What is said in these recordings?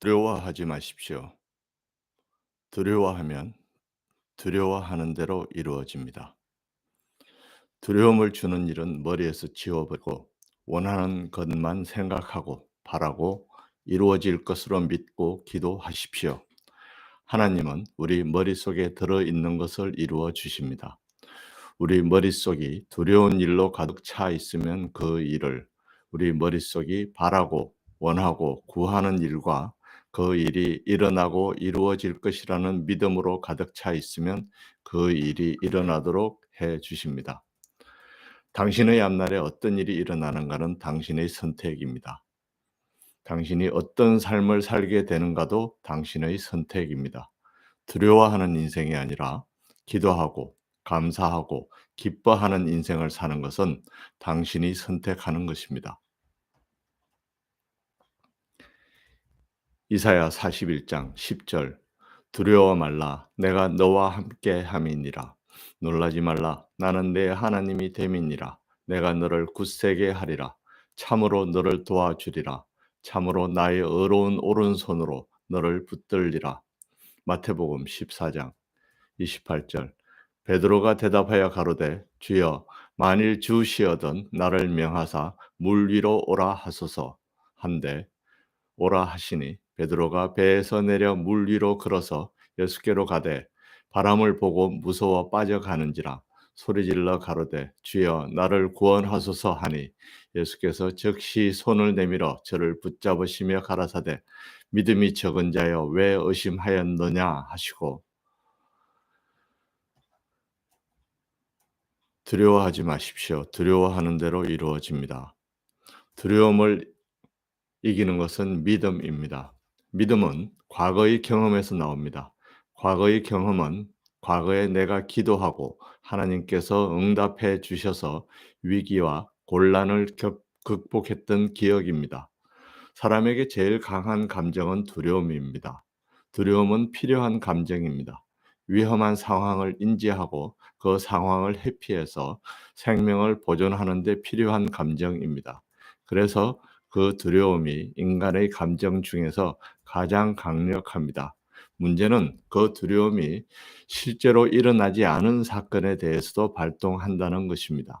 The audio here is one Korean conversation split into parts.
두려워하지 마십시오. 두려워하면 두려워하는 대로 이루어집니다. 두려움을 주는 일은 머리에서 지워버리고 원하는 것만 생각하고 바라고 이루어질 것으로 믿고 기도하십시오. 하나님은 우리 머릿속에 들어 있는 것을 이루어 주십니다. 우리 머릿속이 두려운 일로 가득 차 있으면 그 일을 우리 머릿속이 바라고 원하고 구하는 일과 그 일이 일어나고 이루어질 것이라는 믿음으로 가득 차 있으면 그 일이 일어나도록 해 주십니다. 당신의 앞날에 어떤 일이 일어나는가는 당신의 선택입니다. 당신이 어떤 삶을 살게 되는가도 당신의 선택입니다. 두려워하는 인생이 아니라 기도하고 감사하고 기뻐하는 인생을 사는 것은 당신이 선택하는 것입니다. 이사야 41장 10절. 두려워 말라. 내가 너와 함께 함이니라. 놀라지 말라. 나는 내 하나님이 됨이니라. 내가 너를 굳세게 하리라. 참으로 너를 도와주리라. 참으로 나의 의로운 오른손으로 너를 붙들리라. 마태복음 14장 28절. 베드로가 대답하여 가로되 주여 만일 주시어던 나를 명하사 물 위로 오라 하소서. 한데 오라 하시니 베드로가 배에서 내려 물 위로 걸어서 예수께로 가되 바람을 보고 무서워 빠져가는지라 소리질러 가로되 주여 나를 구원하소서 하니 예수께서 즉시 손을 내밀어 저를 붙잡으시며 가라사대 믿음이 적은 자여 왜 의심하였느냐 하시고 두려워하지 마십시오. 두려워하는 대로 이루어집니다. 두려움을 이기는 것은 믿음입니다. 믿음은 과거의 경험에서 나옵니다. 과거의 경험은 과거에 내가 기도하고 하나님께서 응답해 주셔서 위기와 곤란을 극복했던 기억입니다. 사람에게 제일 강한 감정은 두려움입니다. 두려움은 필요한 감정입니다. 위험한 상황을 인지하고 그 상황을 회피해서 생명을 보존하는 데 필요한 감정입니다. 그래서 그 두려움이 인간의 감정 중에서 가장 강력합니다. 문제는 그 두려움이 실제로 일어나지 않은 사건에 대해서도 발동한다는 것입니다.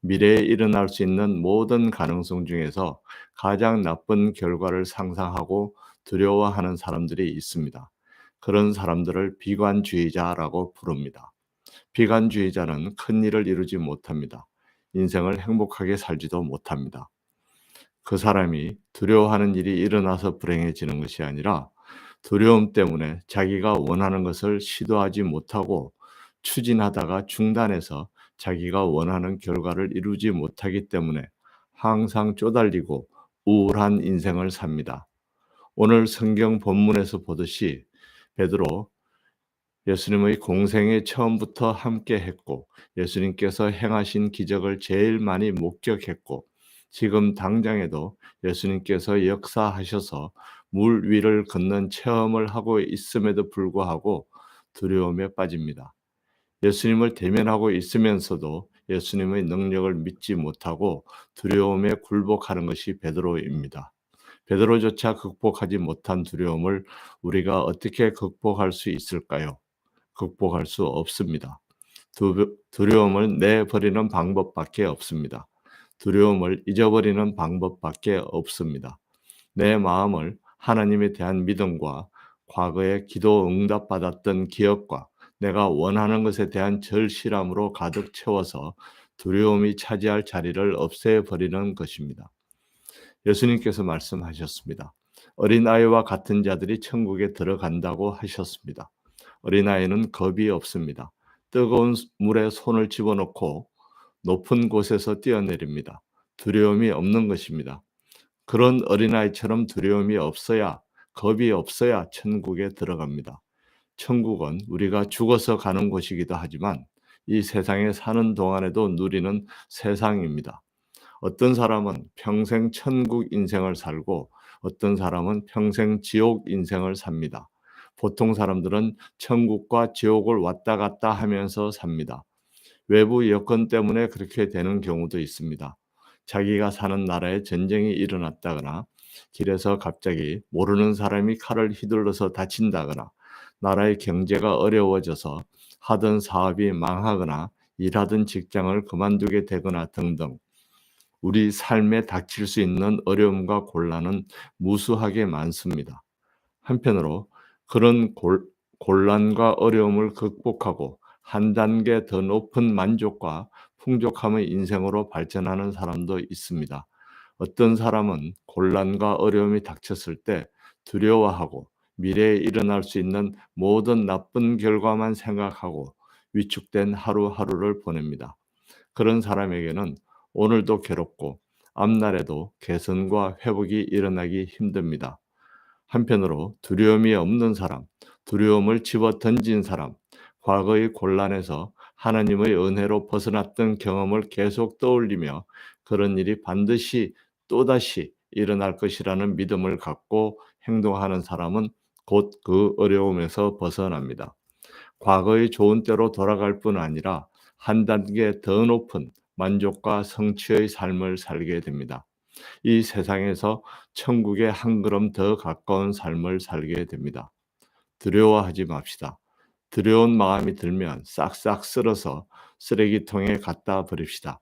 미래에 일어날 수 있는 모든 가능성 중에서 가장 나쁜 결과를 상상하고 두려워하는 사람들이 있습니다. 그런 사람들을 비관주의자라고 부릅니다. 비관주의자는 큰 일을 이루지 못합니다. 인생을 행복하게 살지도 못합니다. 그 사람이 두려워하는 일이 일어나서 불행해지는 것이 아니라 두려움 때문에 자기가 원하는 것을 시도하지 못하고 추진하다가 중단해서 자기가 원하는 결과를 이루지 못하기 때문에 항상 쪼달리고 우울한 인생을 삽니다. 오늘 성경 본문에서 보듯이 베드로 예수님의 공생에 처음부터 함께 했고 예수님께서 행하신 기적을 제일 많이 목격했고 지금 당장에도 예수님께서 역사하셔서 물 위를 걷는 체험을 하고 있음에도 불구하고 두려움에 빠집니다. 예수님을 대면하고 있으면서도 예수님의 능력을 믿지 못하고 두려움에 굴복하는 것이 베드로입니다. 베드로조차 극복하지 못한 두려움을 우리가 어떻게 극복할 수 있을까요? 극복할 수 없습니다. 두려움을 내버리는 방법밖에 없습니다. 두려움을 잊어버리는 방법밖에 없습니다. 내 마음을 하나님에 대한 믿음과 과거에 기도 응답받았던 기억과 내가 원하는 것에 대한 절실함으로 가득 채워서 두려움이 차지할 자리를 없애버리는 것입니다. 예수님께서 말씀하셨습니다. 어린아이와 같은 자들이 천국에 들어간다고 하셨습니다. 어린아이는 겁이 없습니다. 뜨거운 물에 손을 집어넣고 높은 곳에서 뛰어내립니다. 두려움이 없는 것입니다. 그런 어린아이처럼 두려움이 없어야, 겁이 없어야 천국에 들어갑니다. 천국은 우리가 죽어서 가는 곳이기도 하지만 이 세상에 사는 동안에도 누리는 세상입니다. 어떤 사람은 평생 천국 인생을 살고 어떤 사람은 평생 지옥 인생을 삽니다. 보통 사람들은 천국과 지옥을 왔다 갔다 하면서 삽니다. 외부 여건 때문에 그렇게 되는 경우도 있습니다. 자기가 사는 나라에 전쟁이 일어났다거나 길에서 갑자기 모르는 사람이 칼을 휘둘러서 다친다거나 나라의 경제가 어려워져서 하던 사업이 망하거나 일하던 직장을 그만두게 되거나 등등 우리 삶에 닥칠 수 있는 어려움과 곤란은 무수하게 많습니다. 한편으로 그런 골, 곤란과 어려움을 극복하고 한 단계 더 높은 만족과 풍족함의 인생으로 발전하는 사람도 있습니다. 어떤 사람은 곤란과 어려움이 닥쳤을 때 두려워하고 미래에 일어날 수 있는 모든 나쁜 결과만 생각하고 위축된 하루하루를 보냅니다. 그런 사람에게는 오늘도 괴롭고 앞날에도 개선과 회복이 일어나기 힘듭니다. 한편으로 두려움이 없는 사람, 두려움을 집어 던진 사람, 과거의 곤란에서 하나님의 은혜로 벗어났던 경험을 계속 떠올리며 그런 일이 반드시 또다시 일어날 것이라는 믿음을 갖고 행동하는 사람은 곧 그 어려움에서 벗어납니다. 과거의 좋은 때로 돌아갈 뿐 아니라 한 단계 더 높은 만족과 성취의 삶을 살게 됩니다. 이 세상에서 천국에 한 걸음 더 가까운 삶을 살게 됩니다. 두려워하지 맙시다. 두려운 마음이 들면 싹싹 쓸어서 쓰레기통에 갖다 버립시다.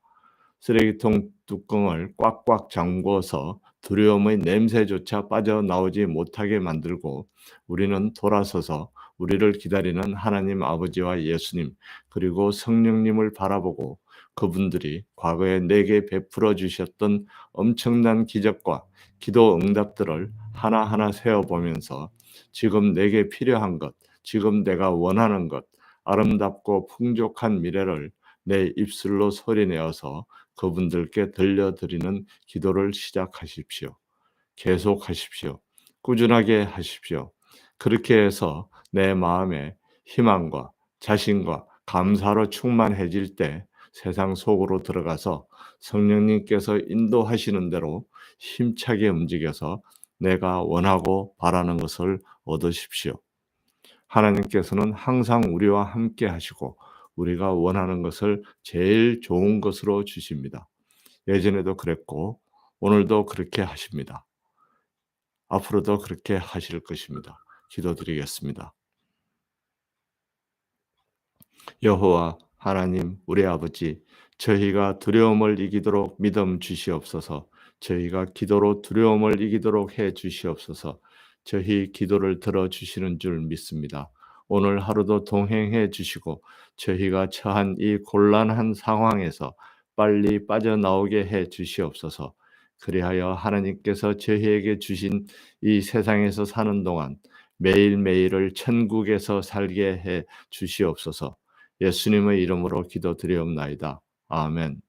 쓰레기통 뚜껑을 꽉꽉 잠궈서 두려움의 냄새조차 빠져나오지 못하게 만들고 우리는 돌아서서 우리를 기다리는 하나님 아버지와 예수님 그리고 성령님을 바라보고 그분들이 과거에 내게 베풀어 주셨던 엄청난 기적과 기도 응답들을 하나하나 세어보면서 지금 내게 필요한 것, 지금 내가 원하는 것, 아름답고 풍족한 미래를 내 입술로 소리내어서 그분들께 들려드리는 기도를 시작하십시오. 계속하십시오. 꾸준하게 하십시오. 그렇게 해서 내 마음에 희망과 자신과 감사로 충만해질 때 세상 속으로 들어가서 성령님께서 인도하시는 대로 힘차게 움직여서 내가 원하고 바라는 것을 얻으십시오. 하나님께서는 항상 우리와 함께 하시고 우리가 원하는 것을 제일 좋은 것으로 주십니다. 예전에도 그랬고 오늘도 그렇게 하십니다. 앞으로도 그렇게 하실 것입니다. 기도드리겠습니다. 여호와 하나님 우리 아버지 저희가 두려움을 이기도록 믿음 주시옵소서 저희가 기도로 두려움을 이기도록 해 주시옵소서 저희 기도를 들어 주시는 줄 믿습니다. 오늘 하루도 동행해 주시고 저희가 처한 이 곤란한 상황에서 빨리 빠져나오게 해 주시옵소서. 그리하여 하나님께서 저희에게 주신 이 세상에서 사는 동안 매일매일을 천국에서 살게 해 주시옵소서. 예수님의 이름으로 기도드리옵나이다. 아멘.